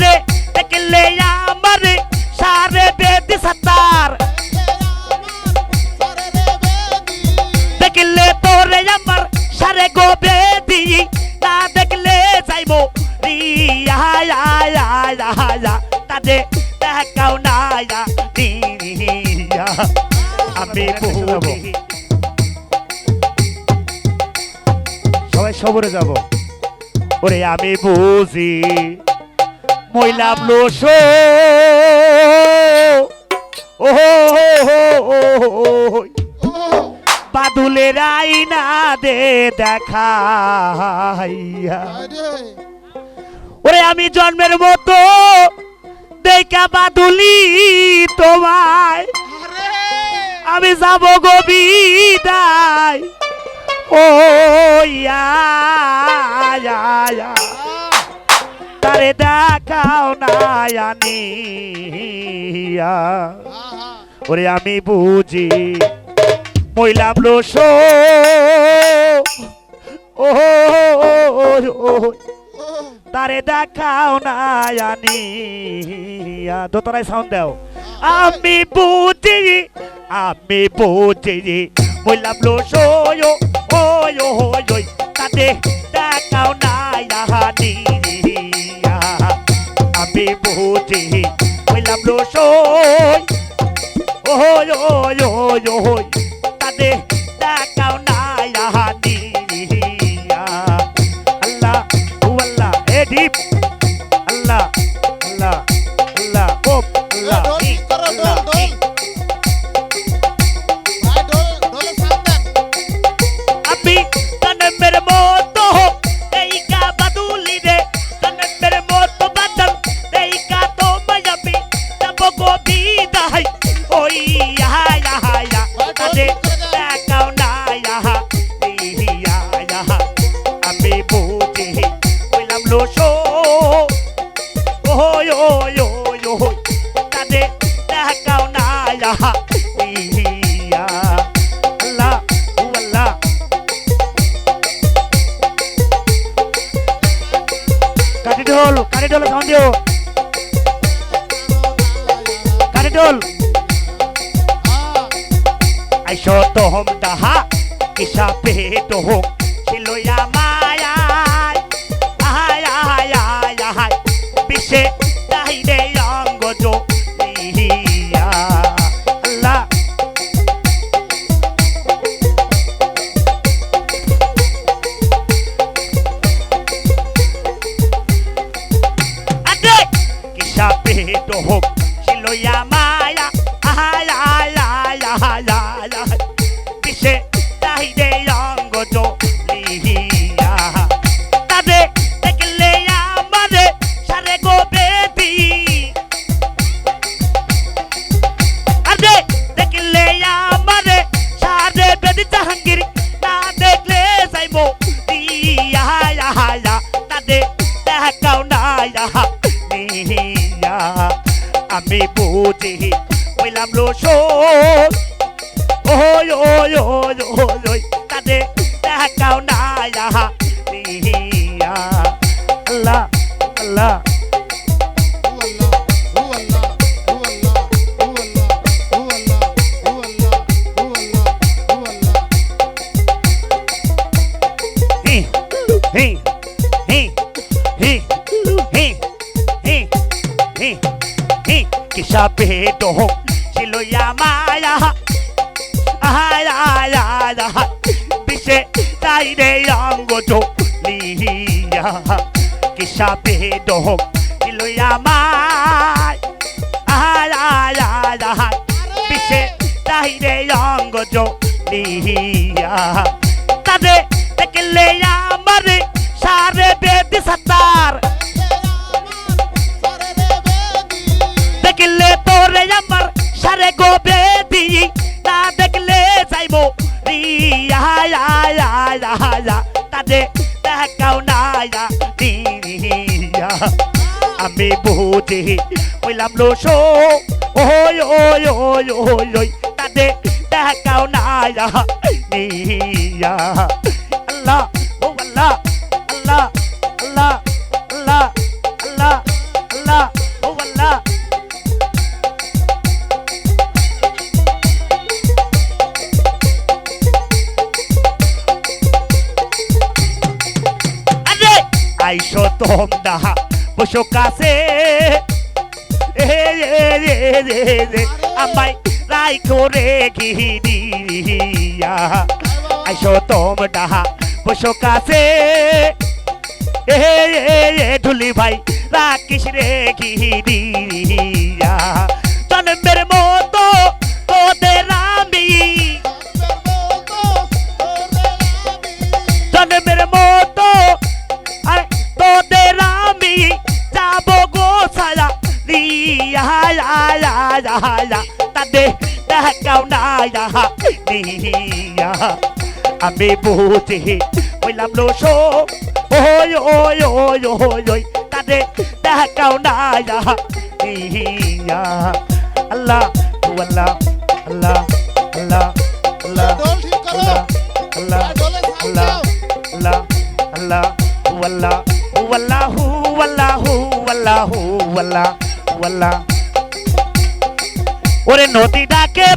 তারে দেখলে আমার সারে বেদি সাতার দেখলে তোরে আমার সারে গো বেদি না দেখলে যাইব রিয়া তারে দেখাও না আমি সবাই সবরে যাব। ওরে আমি বুঝি মহিলা ব্লোস ও বাদুলের আইনা দে দেখাইয়া ওরে আমি জন্মের মতো দেখা বাদুলি তোমায়। আমি যাব গো বিদায়। ও ইয়া আমারে দেখাও নায়ানি ওরে আমি বুঝি মইলাম রস ও তারে দেখাও নায়ানি দোতরায় সাউন্ড দাও আমি বুঝি আমি বুঝি মইলাম রস ও ও ও তাতে দেখাও নায়ানি সই ওহ ওহ ওহ ওহ কাটি ঢোল কাটি ঢোল সাউন্ড দিও কাটি ঢোল। আইসো তো হোম দাহা কিসা পেট হোক ছিল মায়া ভেদ হোক শিলয়া মায়া আহা লা লা লা আমি বুঝি হইলাম লোসো ওই ওই ওই ওই ওই তাদে দেখাও না আল্লাহ আল্লাহ। হি। সাপে ডোহক ছিলইয়া মায়া। আহায়া আয়া দিশে তাই রে অঙ্গ লিহিয়া কি সাপে ডোহক ছিলইয়া মায়। আহায়া আয়া দিশে তাই রে অঙ্গ লিহিয়া তাদের দেখলে আমারে সারে বেদি সাতার। ya তাদের দেখাও না দিয়া আমি বুঝি কইলাম লো সো ওই ওই ওই ওই ওই তাদের দেখাও না দিয়া আল্লাহ ও আল্লাহ আল্লাহ বসো কাছে। এ রে রে রে রে আমায় রাই করে গিরিয়া আইসো তোমরা, বসো কাছে। ঢুলি ভাই, রাখিস রে গিরিয়া জন্মের মতো তোদের রিয়া তাদের দেখাও না নিয়া আমি বুঝি হইলাম লো শো ওই ওই ওই ওই ওই তাদের দেখাও না নিয়া আল্লাহ আল্লাহ আল্লাহ আল্লাহ আল্লাহ ঠিক করো আল্লাহ আল্লাহ ঢোলে আল্লাহ সাউন্ড দাও আল্লাহ আল্লাহ আল্লাহ আল্লাহ আল্লাহ আল্লাহ আল্লাহ ওরে নদী ডাকে